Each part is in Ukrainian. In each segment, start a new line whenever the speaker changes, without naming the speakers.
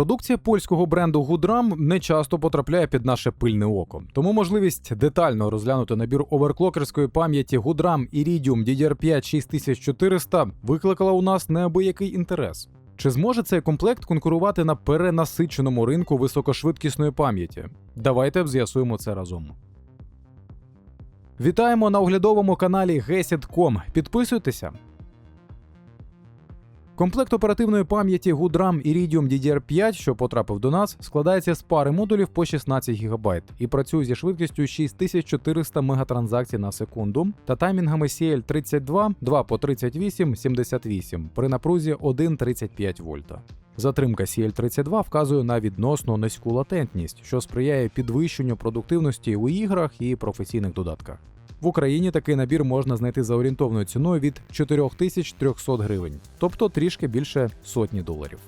Продукція польського бренду Goodram не часто потрапляє під наше пильне око, тому можливість детально розглянути набір оверклокерської пам'яті Goodram Iridium DDR5 6400 викликала у нас неабиякий інтерес. Чи зможе цей комплект конкурувати на перенасиченому ринку високошвидкісної пам'яті? Давайте з'ясуємо це разом. Вітаємо на оглядовому каналі Gesit.com. Підписуйтеся. Комплект оперативної пам'яті Goodram Iridium DDR5, що потрапив до нас, складається з пари модулів по 16 ГБ і працює зі швидкістю 6400 мегатранзакцій на секунду та таймінгами CL32 2 по 38 78 при напрузі 1,35 вольта. Затримка CL32 вказує на відносно низьку латентність, що сприяє підвищенню продуктивності у іграх і професійних додатках. В Україні такий набір можна знайти за орієнтовною ціною від 4300 гривень, тобто трішки більше сотні доларів.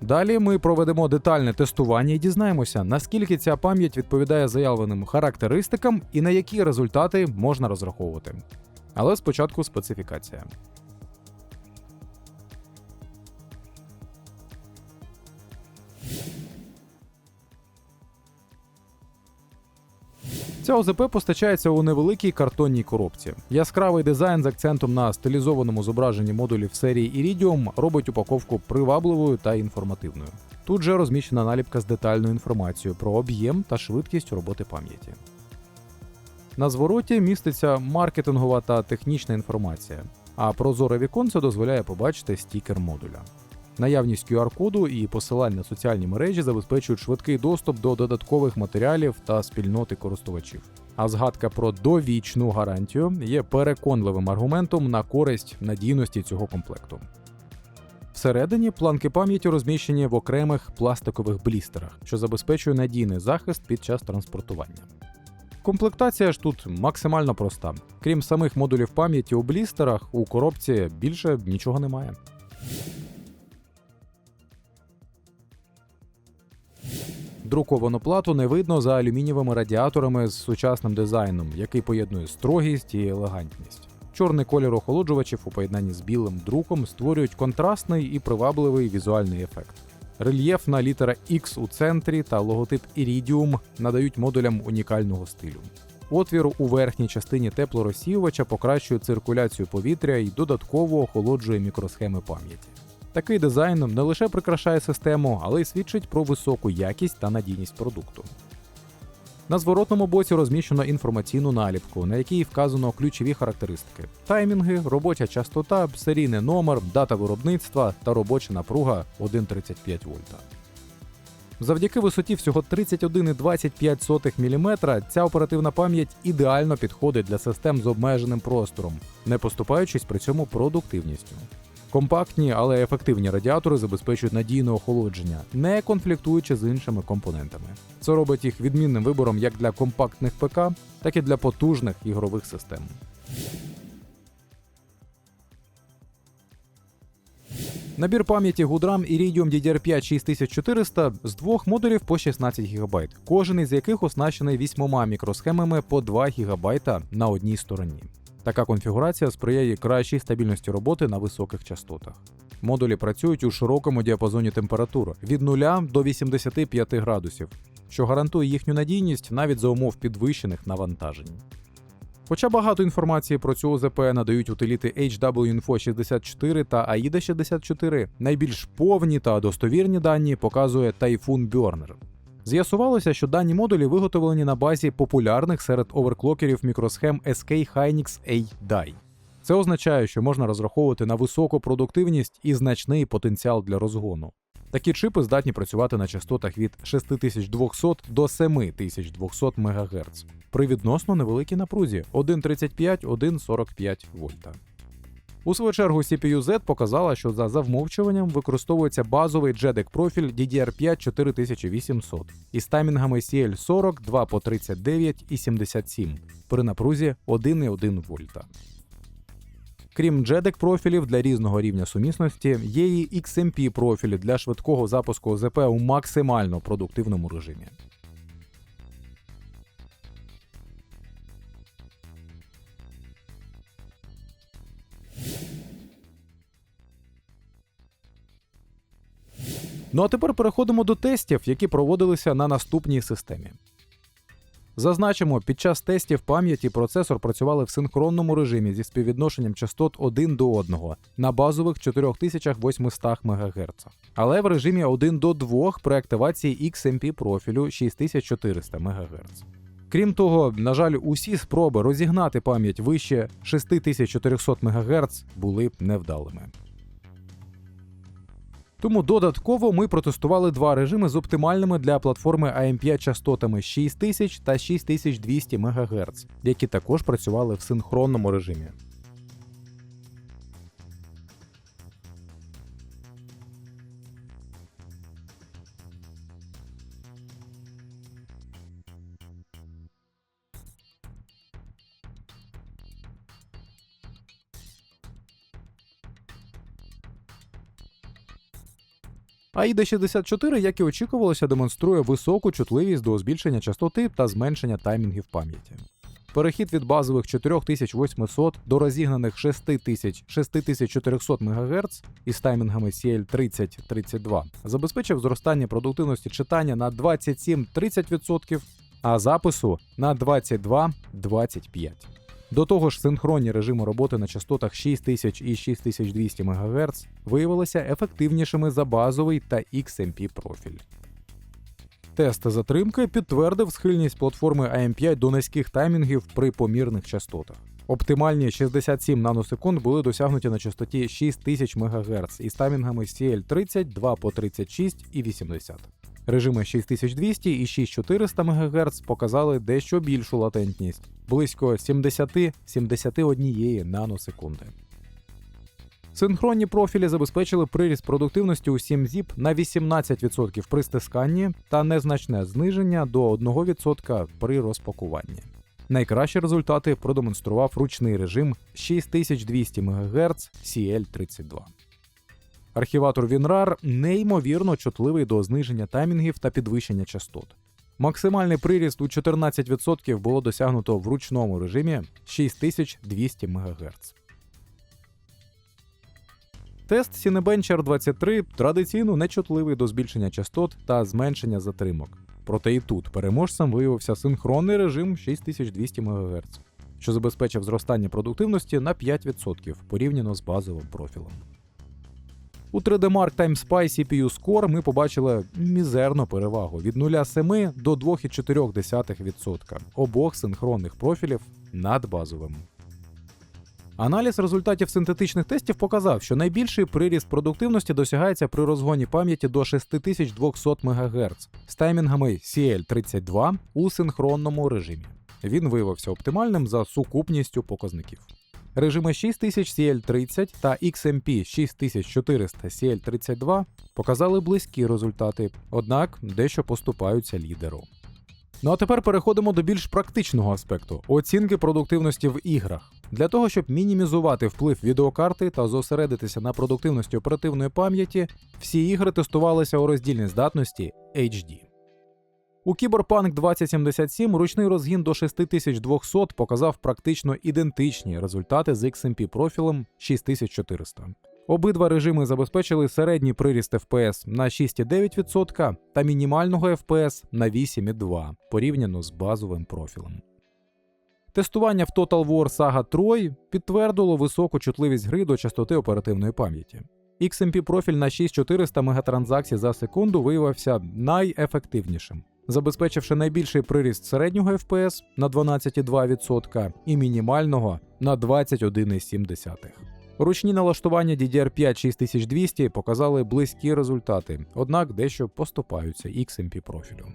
Далі ми проведемо детальне тестування і дізнаємося, наскільки ця пам'ять відповідає заявленим характеристикам і на які результати можна розраховувати. Але спочатку специфікація. Ця ОЗП постачається у невеликій картонній коробці. Яскравий дизайн з акцентом на стилізованому зображенні модулів серії Iridium робить упаковку привабливою та інформативною. Тут же розміщена наліпка з детальною інформацією про об'єм та швидкість роботи пам'яті. На звороті міститься маркетингова та технічна інформація, а прозоре віконце дозволяє побачити стікер модуля. Наявність QR-коду і посилань на соціальні мережі забезпечують швидкий доступ до додаткових матеріалів та спільноти користувачів. А згадка про довічну гарантію є переконливим аргументом на користь надійності цього комплекту. Всередині планки пам'яті розміщені в окремих пластикових блістерах, що забезпечує надійний захист під час транспортування. Комплектація ж тут максимально проста. Крім самих модулів пам'яті у блістерах, у коробці більше нічого немає. Друковану плату не видно за алюмінієвими радіаторами з сучасним дизайном, який поєднує строгість і елегантність. Чорний колір охолоджувачів у поєднанні з білим друком створюють контрастний і привабливий візуальний ефект. Рельєфна літера X у центрі та логотип Iridium надають модулям унікального стилю. Отвір у верхній частині теплорозсіювача покращує циркуляцію повітря і додатково охолоджує мікросхеми пам'яті. Такий дизайн не лише прикрашає систему, але й свідчить про високу якість та надійність продукту. На зворотному боці розміщено інформаційну наліпку, на якій вказано ключові характеристики: таймінги, робоча частота, серійний номер, дата виробництва та робоча напруга 1,35 вольта. Завдяки висоті всього 31,25 мм ця оперативна пам'ять ідеально підходить для систем з обмеженим простором, не поступаючись при цьому продуктивністю. Компактні, але ефективні радіатори забезпечують надійне охолодження, не конфліктуючи з іншими компонентами. Це робить їх відмінним вибором як для компактних ПК, так і для потужних ігрових систем. Набір пам'яті Goodram Iridium DDR5 6400 з двох модулів по 16 ГБ, кожен із яких оснащений вісьмома мікросхемами по 2 ГБ на одній стороні. Така конфігурація сприяє кращій стабільності роботи на високих частотах. Модулі працюють у широкому діапазоні температур від 0 до 85 градусів, що гарантує їхню надійність навіть за умов підвищених навантажень. Хоча багато інформації про цю ОЗП надають утиліти HW-Info 64 та AIDA 64, найбільш повні та достовірні дані показує Typhoon Burner. З'ясувалося, що дані модулі виготовлені на базі популярних серед оверклокерів мікросхем SK Hynix A-Die. Це означає, що можна розраховувати на високу продуктивність і значний потенціал для розгону. Такі чипи здатні працювати на частотах від 6200 до 7200 МГц при відносно невеликій напрузі 1,35-1,45 вольта. У свою чергу CPU-Z показала, що за завмовчуванням використовується базовий JEDEC профіль DDR5 4800 із таймінгами CL40 2 по 39 і 77 при напрузі 1,1 вольта. Крім JEDEC профілів для різного рівня сумісності, є і XMP профілі для швидкого запуску ОЗП у максимально продуктивному режимі. Ну а тепер переходимо до тестів, які проводилися на наступній системі. Зазначимо, під час тестів пам'яті процесор працювали в синхронному режимі зі співвідношенням частот 1 до 1 на базових 4800 МГц, але в режимі 1 до 2 при активації XMP профілю 6400 МГц. Крім того, на жаль, усі спроби розігнати пам'ять вище 6400 МГц були невдалими. Тому додатково ми протестували два режими з оптимальними для платформи AM5 частотами 6000 та 6200 МГц, які також працювали в синхронному режимі. AIDA 64, як і очікувалося, демонструє високу чутливість до збільшення частоти та зменшення таймінгів пам'яті. Перехід від базових 4800 до розігнаних 6000 6400 МГц із таймінгами CL30-32 забезпечив зростання продуктивності читання на 27-30%, а запису на 22-25%. До того ж, синхронні режими роботи на частотах 6000 і 6200 МГц виявилися ефективнішими за базовий та XMP профіль. Тест затримки підтвердив схильність платформи AM5 до низьких таймінгів при помірних частотах. Оптимальні 67 наносекунд були досягнуті на частоті 6000 МГц із таймінгами CL30 2 по 36 і 80. Режими 6200 і 6400 МГц показали дещо більшу латентність близько 70-71 наносекунди. Синхронні профілі забезпечили приріст продуктивності у 7-ZIP на 18% при стисканні та незначне зниження до 1% при розпакуванні. Найкращі результати продемонстрував ручний режим 6200 МГц CL32. Архіватор WinRAR неймовірно чутливий до зниження таймінгів та підвищення частот. Максимальний приріст у 14% було досягнуто в ручному режимі 6200 МГц. Тест Cinebench 23 традиційно нечутливий до збільшення частот та зменшення затримок. Проте і тут переможцем виявився синхронний режим 6200 МГц, що забезпечив зростання продуктивності на 5% порівняно з базовим профілем. У 3D Mark Time Spy CPU Score ми побачили мізерну перевагу від 0,7 до 2,4% обох синхронних профілів над базовим. Аналіз результатів синтетичних тестів показав, що найбільший приріст продуктивності досягається при розгоні пам'яті до 6200 МГц з таймінгами CL32 у синхронному режимі. Він виявився оптимальним за сукупністю показників. Режими 6000 CL30 та XMP 6400 CL32 показали близькі результати, однак дещо поступаються лідеру. Ну а тепер переходимо до більш практичного аспекту оцінки продуктивності в іграх. Для того, щоб мінімізувати вплив відеокарти та зосередитися на продуктивності оперативної пам'яті, всі ігри тестувалися у роздільній здатності HD. У Cyberpunk 2077 ручний розгін до 6200 показав практично ідентичні результати з XMP профілем 6400. Обидва режими забезпечили середній приріст FPS на 6,9% та мінімального FPS на 8,2% порівняно з базовим профілем. Тестування в Total War Saga Troy підтвердило високу чутливість гри до частоти оперативної пам'яті. XMP профіль на 6400 мегатранзакцій за секунду виявився найефективнішим, забезпечивши найбільший приріст середнього FPS на 12,2% і мінімального на 21,7%. Ручні налаштування DDR5 6200 показали близькі результати, однак дещо поступаються XMP профілю.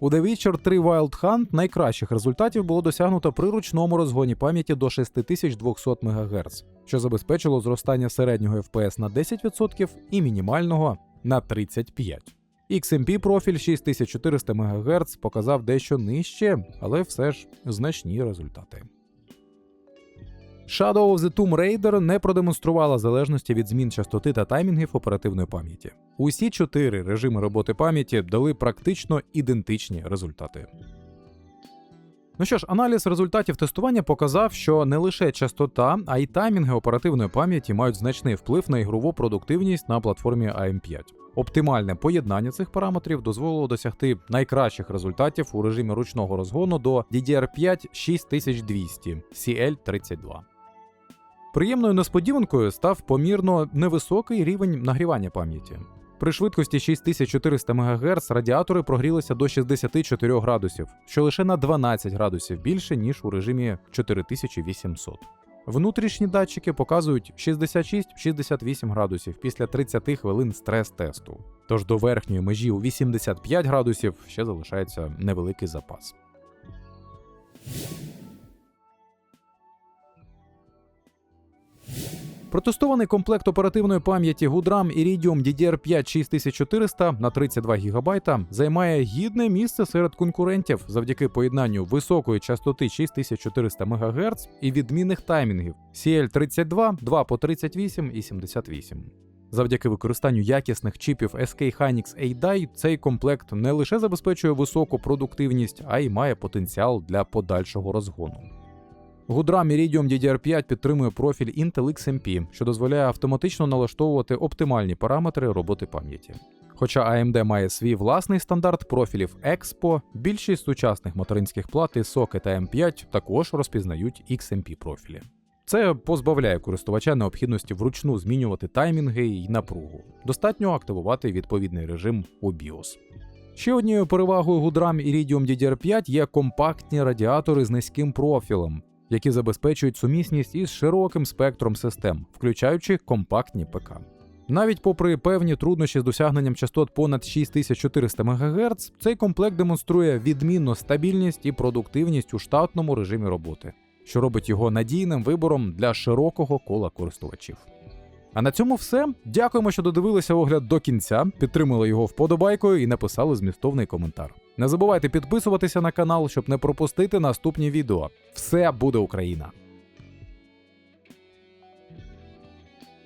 У The Witcher 3 Wild Hunt найкращих результатів було досягнуто при ручному розгоні пам'яті до 6200 МГц, що забезпечило зростання середнього FPS на 10% і мінімального на 35%. XMP профіль 6400 МГц показав дещо нижче, але все ж значні результати. Shadow of the Tomb Raider не продемонструвала залежності від змін частоти та таймінгів оперативної пам'яті. Усі чотири режими роботи пам'яті дали практично ідентичні результати. Ну що ж, аналіз результатів тестування показав, що не лише частота, а й таймінги оперативної пам'яті мають значний вплив на ігрову продуктивність на платформі AM5. Оптимальне поєднання цих параметрів дозволило досягти найкращих результатів у режимі ручного розгону до DDR5 6200 CL32. Приємною несподіванкою став помірно невисокий рівень нагрівання пам'яті. При швидкості 6400 МГц радіатори прогрілися до 64 градусів, що лише на 12 градусів більше, ніж у режимі 4800. Внутрішні датчики показують 66-68 градусів після 30 хвилин стрес-тесту. Тож до верхньої межі у 85 градусів ще залишається невеликий запас. Протестований комплект оперативної пам'яті Gudram Iridium DDR5 6400 на 32 ГБ займає гідне місце серед конкурентів завдяки поєднанню високої частоти 6400 МГц і відмінних таймінгів CL32, 2 по 38 і 78. Завдяки використанню якісних чіпів SK Hynix A-Die цей комплект не лише забезпечує високу продуктивність, а й має потенціал для подальшого розгону. Gudram Iridium DDR5 підтримує профіль Intel XMP, що дозволяє автоматично налаштовувати оптимальні параметри роботи пам'яті. Хоча AMD має свій власний стандарт профілів EXPO, більшість сучасних материнських плат із Socket AM5 також розпізнають XMP профілі. Це позбавляє користувача необхідності вручну змінювати таймінги і напругу. Достатньо активувати відповідний режим у BIOS. Ще однією перевагою Gudram Iridium DDR5 є компактні радіатори з низьким профілем, які забезпечують сумісність із широким спектром систем, включаючи компактні ПК. Навіть попри певні труднощі з досягненням частот понад 6400 МГц, цей комплект демонструє відмінну стабільність і продуктивність у штатному режимі роботи, що робить його надійним вибором для широкого кола користувачів. А на цьому все. Дякуємо, що додивилися огляд до кінця, підтримали його вподобайкою і написали змістовний коментар. Не забувайте підписуватися на канал, щоб не пропустити наступні відео. Все буде Україна!